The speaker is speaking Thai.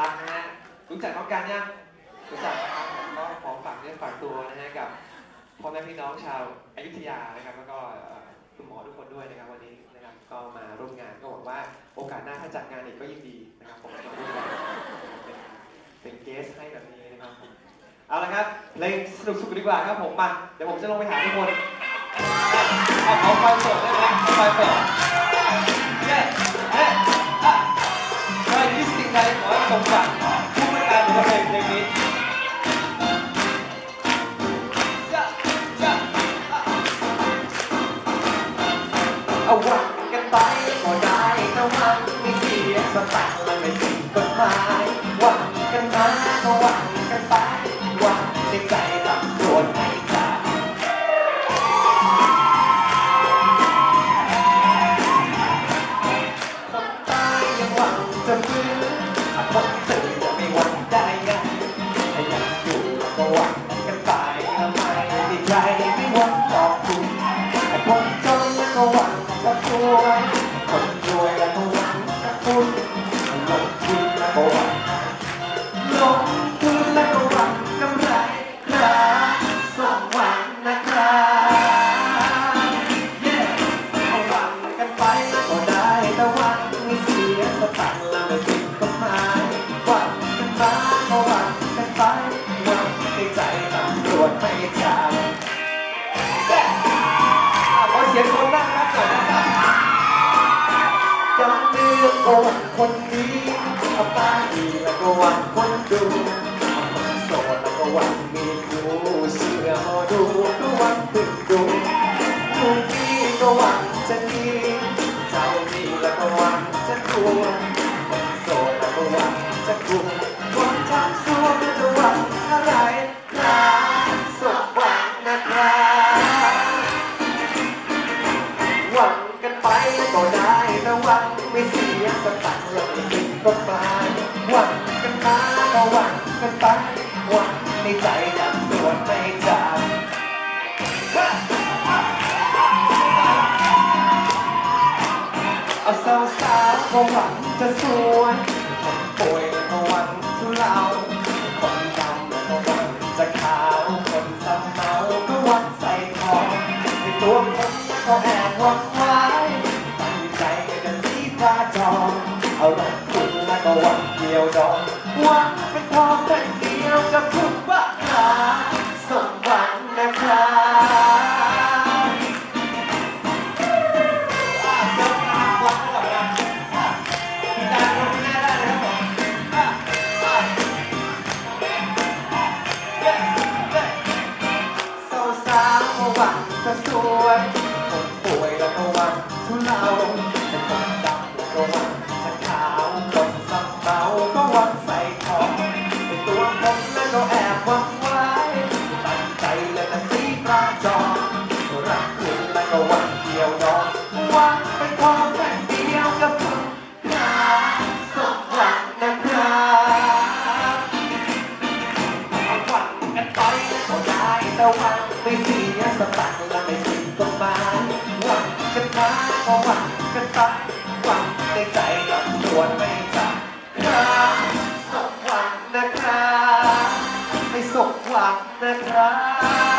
รักนะฮะรู้จักน้องกันยังรู้จักนะครับผมก็ขอฝากเนื้อฝากตัวนะฮะกับพ่อแม่พี่น้องชาวอยุธยานะครับแล้วก็คุณหมอทุกคนด้วยนะครับวันนี้นะครับก็มาร่วมงานก็หวังว่าโอกาสหน้าถ้าจัดงานอีกก็ยิ่งดีนะครับผมจะร่วมงานเป็นเป็นเกสให้แบบนี้นะครับผมเอาละครับเพลงสนุกสุดดีกว่าครับผมมาเดี๋ยวผมจะลงไปหาทุกคนเอาเอาไฟเปิดได้ไหมไฟเปิดเย้ สมหวังผู้ประกาศในเพลงเพลงนี้เอาวันกันไปก็ได้แต่วันไม่เสียสตังค์มันไม่ผิดกฎหมาย ก็หวังคนนี้เอาตาดีแล้วก็หวังคนดูเอาคนโสดแล้วก็หวังมีคู่เชื่อหมอดูก็หวังตึงดูลูกพี่ก็หวังจะดีเจ้านี่แล้วก็หวังจะกลัวคนโสดแล้วก็หวังจะกลัวคนทำซัวก็จะหวังอะไรครับสมหวังนะครับหวังกันไปก็ได้แต่หวังไม่เสีย ก็หวังกันไปหวังในใจตำรวจไม่จับเอาสาวสาวๆก็หวังจะสวยคนป่วยก็หวังทุเลาคนดำก็หวังจะขาวคนสำเมาก็หวังใส่ทองในตัวผมก็แอบหวังไว้ตั้งใจจะสีตาจองเอารักคุณแล้วก็ห วังเดียวดองหวังเป็นทองแต่เดียวกับคุณบ้าครับสมหวังนะครับเดี๋ยวมาวัดก่อนนะมีการลงหน้าได้เลยครับผมอะอะเย้เย้สาวๆก็หวังจะสวยคนป่วยแล้วก็หวังทุเลา กคุณแล้วก็วังเดียวดองหวังเป็นทองแต่เดียวกับคุณครับสมหวังนะครับเอาหวังกันไปก็ได้แต่วังไม่เสียสตังค์และไม่ผิดกฎหมาหวังกันมาก็หวังกันไปหวังในใจตำรวจไม่จับครับสมหวังนะครับไม่สมหวังนะครับ